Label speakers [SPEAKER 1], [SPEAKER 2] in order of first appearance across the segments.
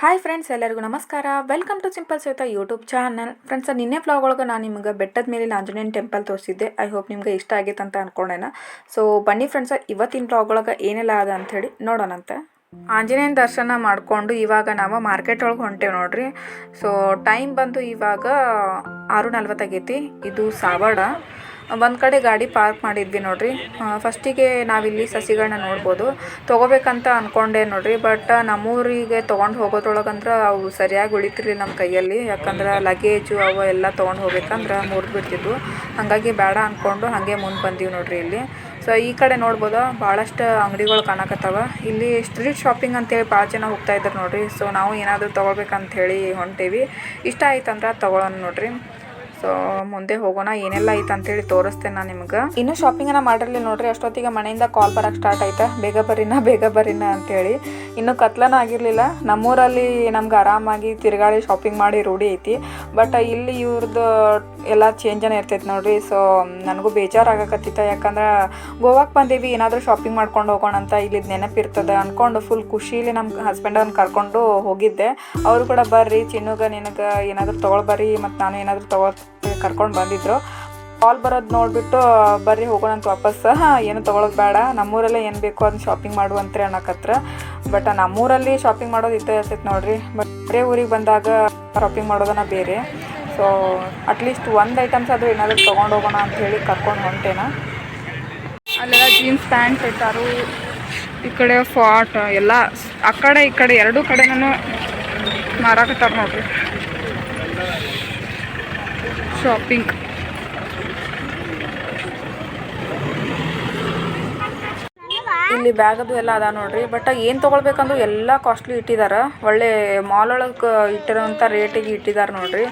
[SPEAKER 1] Hi friends ಎಲ್ಲರಿಗೂ ನಮಸ್ಕಾರ. Welcome to simple Sahita YouTube channel friends ನಿನ್ನೆ ವ್ಲಾಗ್ ಒಳಗೆ ನಾನು ನಿಮ್ಗೆ ಬೆಟ್ಟದ ಮೇಲಿನ ಆಂಜನೇಯನ ಟೆಂಪಲ್ ತೋರಿಸಿದ್ದೆ. ಐ ಹೋಪ್ ನಿಮ್ಗೆ ಇಷ್ಟ ಆಗೈತೆ ಅಂತ ಅನ್ಕೊಂಡೇನ. ಸೊ ಬನ್ನಿ ಫ್ರೆಂಡ್ಸ್ ಇವತ್ತಿನ ವ್ಲಾಗ್ ಒಳಗೆ ಏನೆಲ್ಲ ಅದ ಅಂಥೇಳಿ ನೋಡೋಣಂತೆ ಆಂಜನೇಯನ ದರ್ಶನ ಮಾಡಿಕೊಂಡು ಇವಾಗ ನಾವು ಮಾರ್ಕೆಟ್ ಒಳಗೆ ಹೊಂಟೇವೆ ನೋಡ್ರಿ. ಸೊ ಟೈಮ್ ಬಂದು ಇವಾಗ ಆರು ನಲ್ವತ್ತಾಗೈತಿ. ಇದು ಸಾವಾಡ. ಒಂದು ಕಡೆ ಗಾಡಿ ಪಾರ್ಕ್ ಮಾಡಿದ್ವಿ ನೋಡಿರಿ. ಫಸ್ಟಿಗೆ ನಾವಿಲ್ಲಿ ಸಸಿಗಳನ್ನ ನೋಡ್ಬೋದು. ತೊಗೋಬೇಕಂತ ಅಂದ್ಕೊಂಡೆ ನೋಡಿರಿ ಬಟ್ ನಮ್ಮೂರಿಗೆ ತೊಗೊಂಡು ಹೋಗೋದ್ರೊಳಗಂದ್ರೆ ಅವು ಸರಿಯಾಗಿ ಉಳಿತಿರ್ಲಿಲ್ಲ ನಮ್ಮ ಕೈಯಲ್ಲಿ. ಯಾಕಂದ್ರೆ ಲಗೇಜು ಅವು ಎಲ್ಲ ತೊಗೊಂಡು ಹೋಗ್ಬೇಕಂದ್ರೆ ಮುರಿದು ಬಿಡ್ತಿದ್ವು. ಹಾಗಾಗಿ ಬೇಡ ಅಂದ್ಕೊಂಡು ಹಾಗೆ ಮುಂದೆ ಬಂದೀವಿ ನೋಡಿರಿ ಇಲ್ಲಿ. ಸೊ ಈ ಕಡೆ ನೋಡ್ಬೋದು? ಭಾಳಷ್ಟು ಅಂಗಡಿಗಳು ಕಾಣಕತ್ತವ. ಇಲ್ಲಿ ಸ್ಟ್ರೀಟ್ ಶಾಪಿಂಗ್ ಅಂತೇಳಿ ಭಾಳ ಜನ ಹೋಗ್ತಾ ಇದ್ದಾರೆ ನೋಡ್ರಿ. ಸೊ ನಾವು ಏನಾದರೂ ತೊಗೊಳ್ಬೇಕಂತ ಹೇಳಿ ಹೊಂಟೇವಿ. ಇಷ್ಟ ಆಯ್ತಂದ್ರೆ ತೊಗೊಳೋಣ ನೋಡ್ರಿ. ಸೊ ಮುಂದೆ ಹೋಗೋಣ, ಏನೆಲ್ಲ ಐತೆ ಅಂತೇಳಿ ತೋರಿಸ್ತೇನೆ ನಾನು ನಿಮ್ಗೆ. ಇನ್ನೂ ಅನ್ನ ಮಾಡಿರಲಿಲ್ಲ ನೋಡ್ರಿ, ಅಷ್ಟೊತ್ತಿಗೆ ಮನೆಯಿಂದ ಕಾಲ್ ಬರಕ್ಕೆ ಸ್ಟಾರ್ಟ್ ಆಯ್ತಾ ಬೇಗ ಬರೀನ ಬೇಗ ಬರೀನ ಅಂತೇಳಿ. ಇನ್ನೂ ಕತ್ಲನ ಆಗಿರಲಿಲ್ಲ. ನಮ್ಮೂರಲ್ಲಿ ನಮ್ಗೆ ಆರಾಮಾಗಿ ತಿರುಗಾಡಿ ಶಾಪಿಂಗ್ ಮಾಡಿ ರೂಢಿ ಐತಿ. ಬಟ್ ಇಲ್ಲಿ ಇವ್ರದ್ದು ಎಲ್ಲ ಚೇಂಜನ ಇರ್ತೈತೆ ನೋಡ್ರಿ. ಸೊ ನನಗೂ ಬೇಜಾರಾಗಕತ್ತಿತ್ತ. ಯಾಕಂದ್ರೆ ಗೋವಾಕ್ಕೆ ಬಂದೇವಿ, ಏನಾದರೂ ಶಾಪಿಂಗ್ ಮಾಡ್ಕೊಂಡು ಹೋಗೋಣ ಅಂತ ಇಲ್ಲಿ ನೆನಪಿರ್ತದೆ ಅಂದ್ಕೊಂಡು ಫುಲ್ ಖುಷಿಲಿ ನಮ್ಮ ಹಸ್ಬೆಂಡನ್ನು ಕರ್ಕೊಂಡು ಹೋಗಿದ್ದೆ. ಅವರು ಕೂಡ ಬರ್ರಿ, ಚಿನ್ನುಗ ನಿನಗೆ ಏನಾದರೂ ತೊಗೊಳ್ಬರ್ರಿ ಮತ್ತು ನಾನು ಏನಾದರೂ ತೊಗೊಳ್ ಕರ್ಕೊಂಡು ಬಂದಿದ್ರು. ಕಾಲ್ ಬರೋದು ನೋಡಿಬಿಟ್ಟು ಬರ್ರಿ ಹೋಗೋಣ ಅಂತ ವಾಪಸ್. ಏನು ತೊಗೊಳೋದು ಬೇಡ. ನಮ್ಮೂರಲ್ಲೇ ಏನು ಬೇಕೋ ಅದನ್ನ ಶಾಪಿಂಗ್ ಮಾಡುವಂತ್ರಿ ಅನ್ನಕತ್ರ. ಬಟ್ ನಮ್ಮೂರಲ್ಲಿ ಶಾಪಿಂಗ್ ಮಾಡೋದು ಇದ್ದೇ ಇರ್ತೈತೆ ನೋಡ್ರಿ. ಬಟ್ ಬೇರೆ ಊರಿಗೆ ಬಂದಾಗ ಶಾಪಿಂಗ್ ಮಾಡೋದನ್ನ ಬೇರೆ. ಸೊ ಅಟ್ಲೀಸ್ಟ್ ಒಂದು ಐಟಮ್ಸ್ ಆದರೂ ಏನಾದರೂ ತೊಗೊಂಡು ಹೋಗೋಣ ಅಂತ ಹೇಳಿ ಕರ್ಕೊಂಡು ಹೊಂಟೇನ. ಅಲ್ಲೆಲ್ಲ ಜೀನ್ಸ್ ಪ್ಯಾಂಟ್ ಇಟ್ಟಾರು ಈ ಕಡೆ ಫಾಟ್ ಎಲ್ಲ, ಆ ಕಡೆ, ಈ ಕಡೆ, ಎರಡೂ ಕಡೆನೂ ಮಾರಾಕತ್ತಾರ ನೋಡ್ರಿ. ಶಾಪಿಂಗ್ ಇಲ್ಲಿ ಬ್ಯಾಗದು ಎಲ್ಲ ಅದ ನೋಡ್ರಿ. ಬಟ್ ಏನು ತೊಗೊಳ್ಬೇಕಂದ್ರೂ ಎಲ್ಲ ಕಾಸ್ಟ್ಲಿ ಇಟ್ಟಿದ್ದಾರೆ ಒಳ್ಳೆ ಮಾಲ್ ಒಳಗೆ ಇಟ್ಟಿರೋಂಥ ರೇಟಿಗೆ ಇಟ್ಟಿದ್ದಾರೆ ನೋಡ್ರಿ.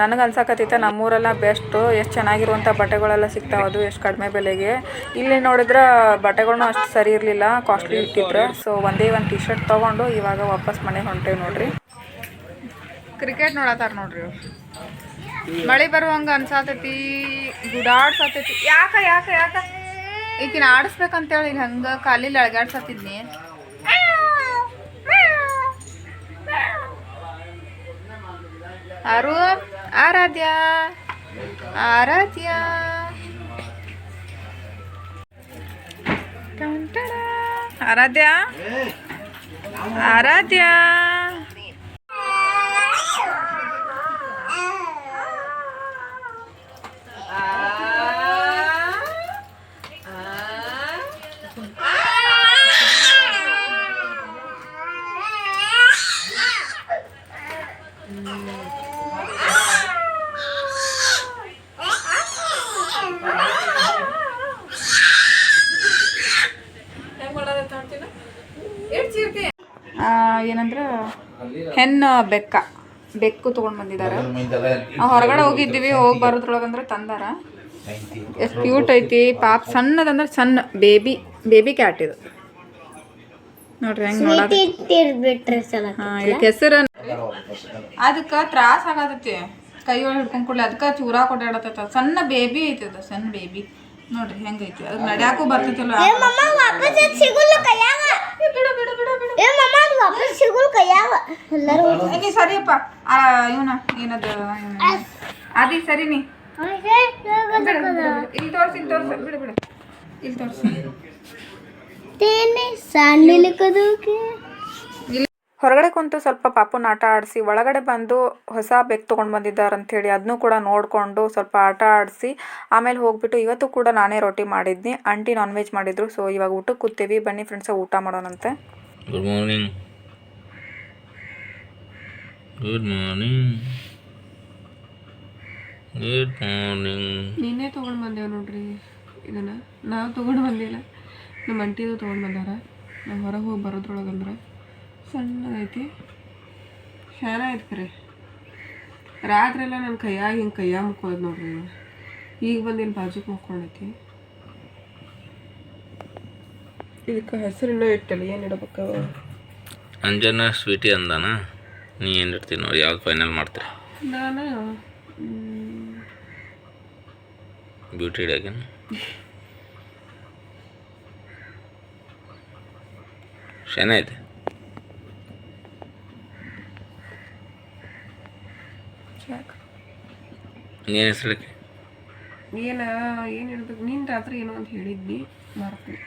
[SPEAKER 1] ನನಗೆ ಅನ್ಸಕತ್ತೈತೆ ನಮ್ಮೂರೆಲ್ಲ ಬೆಸ್ಟು ಎಷ್ಟು ಚೆನ್ನಾಗಿರುವಂಥ ಬಟ್ಟೆಗಳೆಲ್ಲ ಸಿಗ್ತಾವೆ ಅದು ಎಷ್ಟು ಕಡಿಮೆ ಬೆಲೆಗೆ. ಇಲ್ಲಿ ನೋಡಿದ್ರೆ ಬಟ್ಟೆಗಳನ್ನೂ ಅಷ್ಟು ಸರಿ ಇರಲಿಲ್ಲ ಕಾಸ್ಟ್ಲಿ ಇಟ್ಟಿದ್ರೆ. ಸೊ ಒಂದೇ ಒಂದು ಟಿ ಶರ್ಟ್ ತೊಗೊಂಡು ಇವಾಗ ವಾಪಸ್ ಮನೆಗೆ ಹೊಂಟೇವೆ ನೋಡ್ರಿ. ಕ್ರಿಕೆಟ್ ನೋಡತ್ತಾರ ನೋಡ್ರಿ. ಮಳೆ ಬರುವಂಗ ಅನ್ಸಾತೈತಿ ಗುಡಾಡ್ಸತೈತಿ ಯಾಕ ಯಾಕ ಯಾಕ ಈಗಿನ ಆಡಿಸ್ಬೇಕಂತೇಳಿ ಹಂಗ ಕಾಲಿಲ್ಲಿ ಅಳಗಾಡ್ಸತ್ತಿದ್ನಿ ಆರು ಆರಾಧ್ಯ ಆರಾಧ್ಯ ಟನ್ ಟಡ. ಆರಾಧ್ಯ ಆರಾಧ್ಯ ಏನಂದ್ರೆ ಹೆಣ್ಣು ಬೆಕ್ಕ ಬೆಕ್ಕು ತಗೊಂಡ್ ಬಂದಿದಾರ ಹೊರಗಡೆ ಹೋಗಿದ್ದೀವಿ ಹೋಗಿ ಬರೋದ್ರೊಳಗಂದ್ರೆ ತಂದಾರ. ಎಷ್ಟು ಕ್ಯೂಟ್ ಐತಿ ಪಾಪ ಸಣ್ಣದಂದ್ರೆ ಸಣ್ಣ ಬೇಬಿ ಬೇಬಿ ಕ್ಯಾಟ್ ಇದು. ನೋಡ್ರಿ ಹೆಂಗ್ ಹಾ ಇದಕ್ಕೆ ಹೆಸರು ಅದಕ್ಕೆ ತ್ರಾಸ ಆಗತೈತಿ. ಕೈಯೊಳಗೆ ಒಳಗೆ ಹಿಡ್ಕೊಂಡ್ ಕೂಡಲೇ ಅದಕ್ಕೆ ಚೂರ ಕೊಡಾಡತೈತ. ಸಣ್ಣ ಬೇಬಿ ಐತಿ ಅದು ಸಣ್ಣ ಬೇಬಿ ನೋಡ್ರಿ ಹೆಂಗೈತಿ ಅದು ನಡ್ಯಾಕು ಬರ್ತೈತಲ್ಲ. ಬಿಡು ಬಿಡು ಬಿಡು ಬಿಡು.
[SPEAKER 2] ಏ ಮಮ್ಮ ಅದು ವಾಪಸ್ ಸಿಗುಲ್ಲ ಎಲ್ಲರೂ.
[SPEAKER 1] ಏ ಸರಿಯಪ್ಪ ಆ ಇವನ ಏನದು ಅದಿ ಸರಿ ನೀ. ಇಲ್ಲಿ ತೋರ್ಸಿ ಇಲ್ಲಿ ತೋರ್ಸು. ಬಿಡು ಬಿಡು. ಇಲ್ಲಿ ತೋರ್ಸು.
[SPEAKER 2] ತೇನೆ
[SPEAKER 1] ಹೊರಗಡೆ ಕುಂತು ಸ್ವಲ್ಪ ಪಾಪುನ ಆಟ ಆಡಿಸಿ ಒಳಗಡೆ ಬಂದು ಹೊಸ ಬೆಕ್ ತೊಗೊಂಡು ಬಂದಿದ್ದಾರೆ ಅಂಥೇಳಿ ಅದನ್ನೂ ಕೂಡ ನೋಡಿಕೊಂಡು ಸ್ವಲ್ಪ ಆಟ ಆಡಿಸಿ ಆಮೇಲೆ ಹೋಗ್ಬಿಟ್ಟು ಇವತ್ತು ಕೂಡ ನಾನೇ ರೊಟ್ಟಿ ಮಾಡಿದ್ನಿ. ಆಂಟಿ ನಾನ್ ವೆಜ್ ಮಾಡಿದ್ರು ಸೊ ಇವಾಗ ಊಟಕ್ಕೆ ಕೂತೀವಿ. ಬನ್ನಿ ಫ್ರೆಂಡ್ಸ ಊಟ ಮಾಡೋಣಂತೆ.
[SPEAKER 3] Good morning good morning good morning
[SPEAKER 4] ನಿನ್ನೆ ತೊಗೊಂಡು ಬಂದೇವೆ ನೋಡ್ರಿ ಇದನ್ನ. ನಾವು ತೊಗೊಂಡು ಬಂದಿಲ್ಲ. ನಮ್ಮ ಅಂಟಿದು ತೊಗೊಂಡು ಬಂದಾರ. ನಾವು ಹೊರಗೆ ಹೋಗಿ ಬರೋದ್ರೊಳಗಂದ್ರೆ. ಸಣ್ಣದೈತಿ ಶಾನ ಐತಿ ಖರೆ ರಾತ್ರಿ ಎಲ್ಲ ನನ್ನ ಕೈಯಾಗ ಹಿಂಗೆ ಕೈಯಾಗ ಮುಕ್ಕೊಳ್ಳೋದು ನೋಡ್ರಿ ಈಗ ಬಂದು ಇಲ್ಲಿ ಬಾಜುಕ್ ಮುಕ್ಕೊಂಡೈತಿ. ಇದಕ್ಕೆ ಹೆಸರಿನ ಇಟ್ಟಲ್ಲ ಏನು ಇಡಬೇಕು
[SPEAKER 3] ಅಂಜನ ಸ್ವೀಟಿ ಅಂದಾನ. ನೀ ಏನು ಇಡ್ತೀನಿ ನೋಡಿ ಯಾವ್ದು ಫೈನಲ್ ಮಾಡ್ತೀರಿ
[SPEAKER 4] ನಾನು?
[SPEAKER 3] ಬ್ಯೂಟಿ ಇಡಾಗೇನು ಶಾನೆ ಏನು
[SPEAKER 4] ಏನ ಏನು ಹೇಳ್ಬೇಕು? ನಿನ್ನ ರಾತ್ರಿ ಏನೋ ಅಂತ ಹೇಳಿದ್ನಿ ಮರ್ತೀನಿ